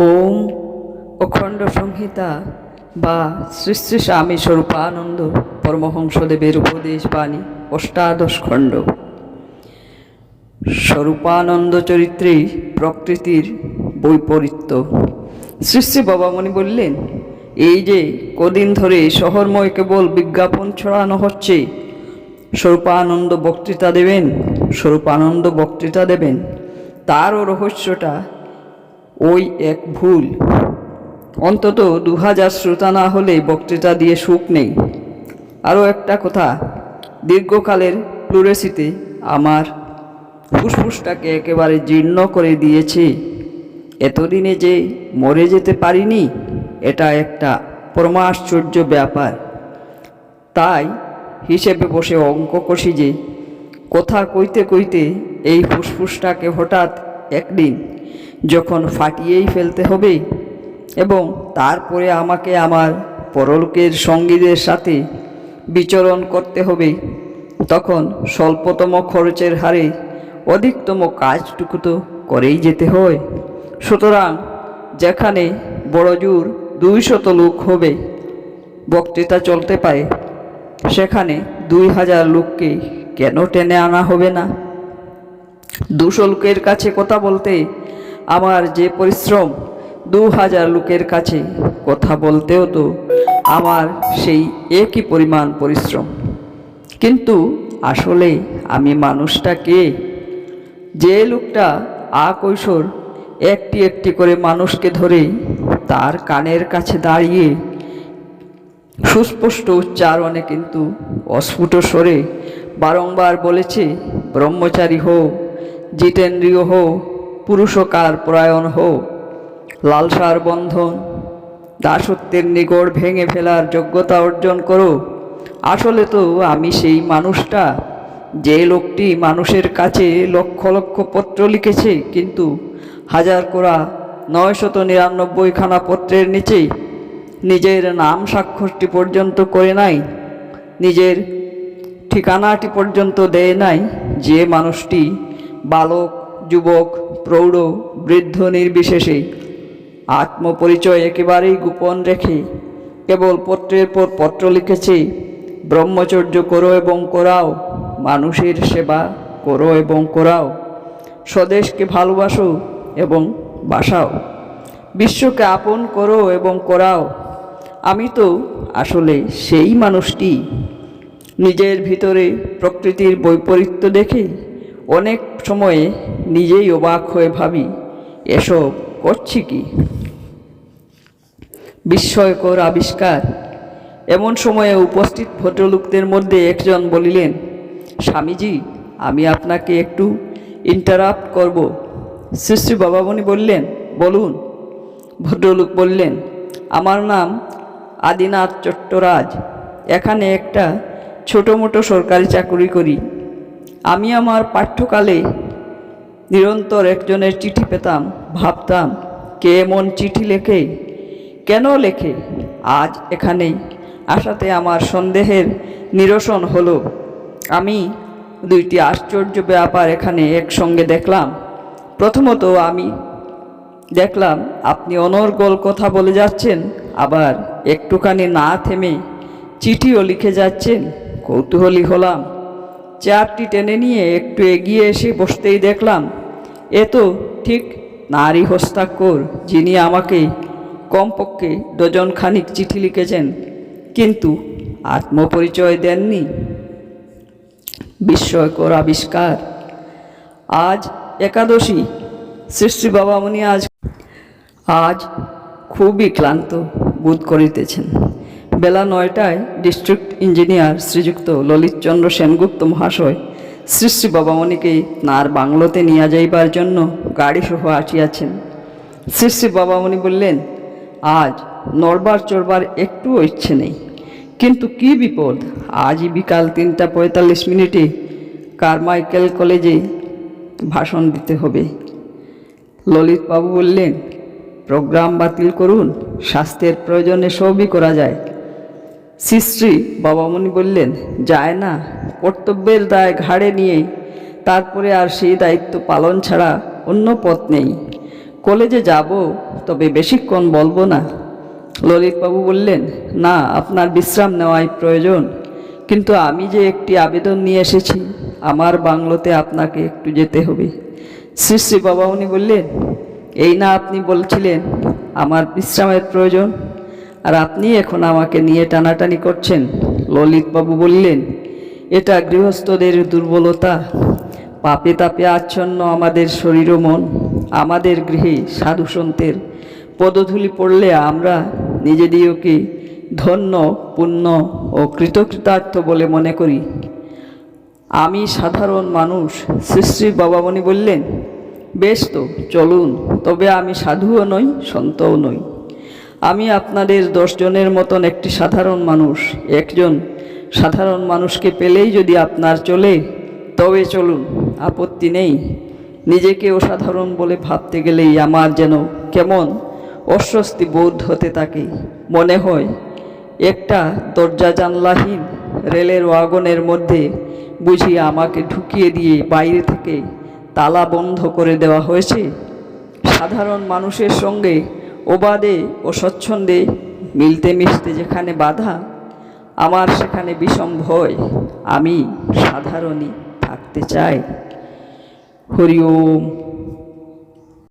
ওম অখণ্ড সংহিতা বা শ্রী শ্রী স্বামী স্বরূপানন্দ পরমহংসদেবের উপদেশ বাণী অষ্টাদশ খণ্ড। স্বরূপানন্দ চরিত্রে প্রকৃতির বৈপরীত্য। শ্রী শ্রী বাবামণি বললেন, এই যে কদিন ধরে শহরময় কেবল বিজ্ঞাপন ছড়ানো হচ্ছে, স্বরূপানন্দ বক্তৃতা দেবেন, স্বরূপানন্দ বক্তৃতা দেবেন, তারও রহস্যটা ওই এক ভুল। অন্তত দু হাজার শ্রোতা না হলে বক্তৃতা দিয়ে সুখ নেই। আরও একটা কথা, দীর্ঘকালের প্লুরেসিতে আমার ফুসফুসটাকে একেবারে জীর্ণ করে দিয়েছে। এতদিনে যে মরে যেতে পারিনি, এটা একটা পরমাশ্চর্য ব্যাপার। তাই হিসেবে বসে অঙ্ক কষি যে, কথা কইতে কইতে এই ফুসফুসটাকে হঠাৎ একদিন যখন ফাটিয়েই ফেলতে হবে এবং তারপরে আমাকে আমার পরলোকের সঙ্গীদের সাথে বিচরণ করতে হবে, তখন স্বল্পতম খরচের হারে অধিকতম কাজটুকু তো করেই যেতে হয়। সুতরাং যেখানে বড় জোর দুইশত লোক হবে, বক্তৃতা চলতে পারে, সেখানে দুই হাজার লোককে কেন টেনে আনা হবে না? দুশো লোকের কাছে কথা বলতে আমার যে পরিশ্রম দু হাজার লোকের কাছে কথা বলতেও তো আমার সেই একই পরিমাণ পরিশ্রম। কিন্তু আসলে আমি মানুষটা কে যে লোকটা আকৈশোর একটি একটি করে মানুষকে ধরে তার কানের কাছে দাঁড়িয়ে সুস্পষ্ট উচ্চারণে কিন্তু অস্ফুট স্বরে বারংবার বলেছে, ব্রহ্মচারী হো জিতেন্দ্রীয় হো পুরুষকার পরায়ণ হো লালসার বন্ধন, দাসত্বের নিগড় ভেঙে ফেলার যোগ্যতা অর্জন করো আসলে তো আমি সেই মানুষটা, যে লোকটি মানুষের কাছে লক্ষ লক্ষ পত্র লিখেছে, কিন্তু হাজার করা নয়শত নিরানব্বইখানা পত্রের নিচে নিজের নাম স্বাক্ষরটি পর্যন্ত করে নাই, নিজের ঠিকানাটি পর্যন্ত দেয় নাই, যে মানুষটি বালক যুবক, প্রৌঢ়, বৃদ্ধ নির্বিশেষে আত্মপরিচয় একেবারেই গোপন রেখে কেবল পত্রের পর পত্র লিখেছে, ব্রহ্মচর্য করো এবং করাও, মানুষের সেবা করো এবং করাও, স্বদেশকে ভালোবাসো এবং বাসাও, বিশ্বকে আপন করো এবং করাও। আমি তো আসলে সেই মানুষটি, নিজের ভিতরে প্রকৃতির বৈপরীত্য দেখে অনেক সময়ে নিজেই অবাক হয়ে ভাবি, এসব করছি কি? বিস্ময়কর আবিষ্কার। এমন সময়ে উপস্থিত ভদ্রলোকদের মধ্যে একজন বলিলেন, স্বামীজি, আমি আপনাকে একটু ইন্টারাপ্ট করব। শ্রী বাবামণি বললেন, বলুন। ভদ্রলোক বললেন, আমার নাম আদিনাথ চট্টরাজ। এখানে একটা ছোটো মোটো সরকারি চাকরি করি। আমি আমার পাঠ্যকালে নিরন্তর একজনের চিঠি পেতাম, ভাবতাম, কে এমন চিঠি লেখে, কেন লেখে, আজ এখানেই। আসাতে আমার সন্দেহের নিরসন হলো। আমি দুইটি আশ্চর্য ব্যাপার এখানে একসঙ্গে দেখলাম। প্রথমত আমি দেখলাম, আপনি অনর্গল কথা বলে যাচ্ছেন, আবার একটুখানি না থেমে চিঠিও লিখে যাচ্ছেন, কৌতূহলী হলাম। চেয়ারটি টেনে নিয়ে একটু এগিয়ে এসে বসতেই দেখলাম, এ তো ঠিক নারী হস্তাক্ষর, যিনি আমাকে কমপক্ষে ডজন খানিক চিঠি লিখেছেন, কিন্তু আত্মপরিচয় দেননি। বিস্ময়কর আবিষ্কার। আজ একাদশী। সৃষ্টি বাবামণি আজ আজ খুবই ক্লান্ত বোধ করিতেছেন। বেলা নয়টায় ডিস্ট্রিক্ট ইঞ্জিনিয়ার শ্রীযুক্ত ললিতচন্দ্র সেনগুপ্ত মহাশয় শ্রী শ্রী বাবামণিকে তাঁর বাংলোতে নিয়ে যাইবার জন্য গাড়ি সহ আসিয়াছেন। শ্রী শ্রী বাবামণি বললেন, আজ নড়বার চড়বার একটুও ইচ্ছে নেই। কিন্তু কি বিপদ? আজই বিকাল তিনটা পঁয়তাল্লিশ মিনিটে কারমাইকেল কলেজে ভাষণ দিতে হবে। ললিতবাবু বললেন, প্রোগ্রাম বাতিল করুন, স্বাস্থ্যের প্রয়োজনে সবই করা যায়। শ্রী বাবামণি বললেন, যায় না, কর্তব্যের দায় ঘাড়ে নিয়ে। তারপরে আর সেই দায়িত্ব পালন ছাড়া অন্য পথ নেই। কলেজে যাব, তবে বেশিক্ষণ বলব না। ললিতবাবু বললেন, না, আপনার বিশ্রাম নেওয়াই প্রয়োজন। কিন্তু আমি যে একটি আবেদন নিয়ে এসেছি, আমার বাংলোতে আপনাকে একটু যেতে হবে। শ্রী শ্রী বাবা উনি বললেন, এই না আপনি বলছিলেন, আমার বিশ্রামের প্রয়োজন। আর আপনি এখন আমাকে নিয়ে টানাটানি করছেন? ললিতবাবু বললেন, এটা গৃহস্থদের দুর্বলতা। পাপে তাপে আচ্ছন্ন আমাদের শরীর মন, আমাদের গৃহে সাধু সন্তের পদধূলি পড়লে আমরা নিজেদিওকে ধন্য, পুণ্য ও কৃতকৃতার্থ বলে মনে করি। আমি সাধারণ মানুষ? শ্রী বাবামণি বললেন, বেশ তো, চলুন, তবে আমি সাধুও নই, সন্তও নই। আমি আপনাদের দশজনের মতন একটি সাধারণ মানুষ, একজন সাধারণ মানুষকে পেলেই যদি আপনার চলে, তবে চলুন, আপত্তি নেই। নিজেকে অসাধারণ বলে ভাবতে গেলেই আমার যেন কেমন অস্বস্তি বোধ হতে থাকে। মনে হয়, একটা দরজা জানলাহীন রেলের ওয়াগনের মধ্যে বুঝি আমাকে ঢুকিয়ে দিয়ে বাইরে থেকে তালা বন্ধ করে দেওয়া হয়েছে। সাধারণ মানুষের সঙ্গে ওবাদে ও স্বচ্ছন্দে মিলতে মিশতে যেখানে বাধা, আমার সেখানে বিষম ভয়। আমি সাধারণই থাকতে চাই। হরি ওম।